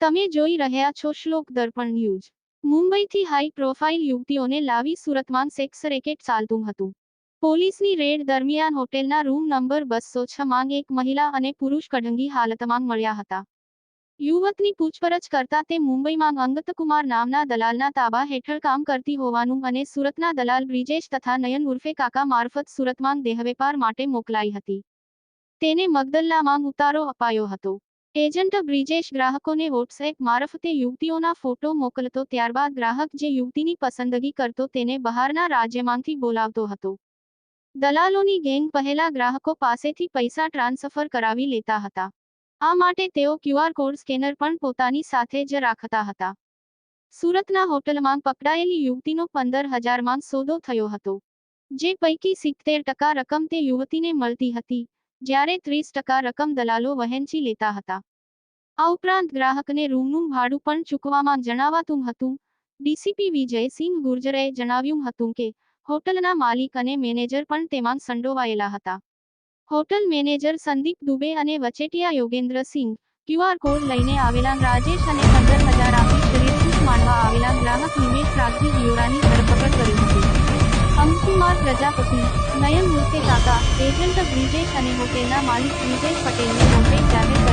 તમે જોઈ રહ્યા છો શ્લોક દર્પણ ન્યૂઝ. મુંબઈથી હાઈ પ્રોફાઇલ યુવતીઓને લાવી સુરતમાં સેક્સ રેકેટ ચાલતું હતું. પોલીસની રેડ દરમિયાન હોટેલના રૂમ નંબર બસો છ માં એક મહિલા અને પુરુષ કઢંગી હાલતમાં મળ્યા હતા. યુવકની પૂછપરછ કરતા તે મુંબઈમાં અંગતકુમાર નામના દલાલના તાબા હેઠળ કામ કરતી હોવાનું અને સુરતના દલાલ બ્રિજેશ તથા નયન ઉર્ફે કાકા મારફત સુરતમાં દેહવેપાર માટે મોકલાઈ હતી. તેને મગદલ્લામાં ઉતારો અપાયો હતો. એજન્ટ બ્રિજેશ ગ્રાહકોને વોટ્સએપ મારફતે યુવતીઓના ફોટો મોકલતો ત્યારબાદ ગ્રાહક જે યુવતીની પસંદગી કરતો તેને બહારના રાજ્યમાંથી બોલાવતો હતો. દલાલોની ગેંગ પહેલા ગ્રાહકો પાસેથી પૈસા ટ્રાન્સફર કરાવી લેતા હતા. આ માટે તેઓ ક્યુઆર કોડ સ્કેનર પણ પોતાની સાથે જ રાખતા હતા. સુરતના હોટલમાં પકડાયેલી યુવતીનો પંદર હજારમાં સોદો થયો હતો. જે પૈકી સિત્તેર ટકા રકમ તે યુવતીને મળતી હતી. જ્યારે ત્રીસ ટકા રકમ દલાલો વહેંચી લેતા હતા. આ ઉપરાંત ગ્રાહકને રૂમનું ભાડું પણ ચૂકવામાં જણાવાતું હતું. ડીસીપી વિજયસિંહ ગુર્જરે જણાવ્યું હતું કે, હોટલના માલિક અને મેનેજર પણ તેમાં સંડોવાયેલા હતા. હોટલ મેનેજર સંદીપ દુબે અને વચેટિયા યોગેન્દ્રસિંહ ક્યુઆર કોડ લઈને આવેલા રાજેશ અને પંદર હજાર આપી માણવા આવેલા ગ્રાહક નિમેશ રાગજી દિયોરાની ધરપકડ અંકુમાર પ્રજાપતિ નયન ઉર્ફે કાકા એજન્ટ બ્રિજેશ અને હોટેલના માલિક બ્રિજેશ પટેલને નોટિસ જાહેર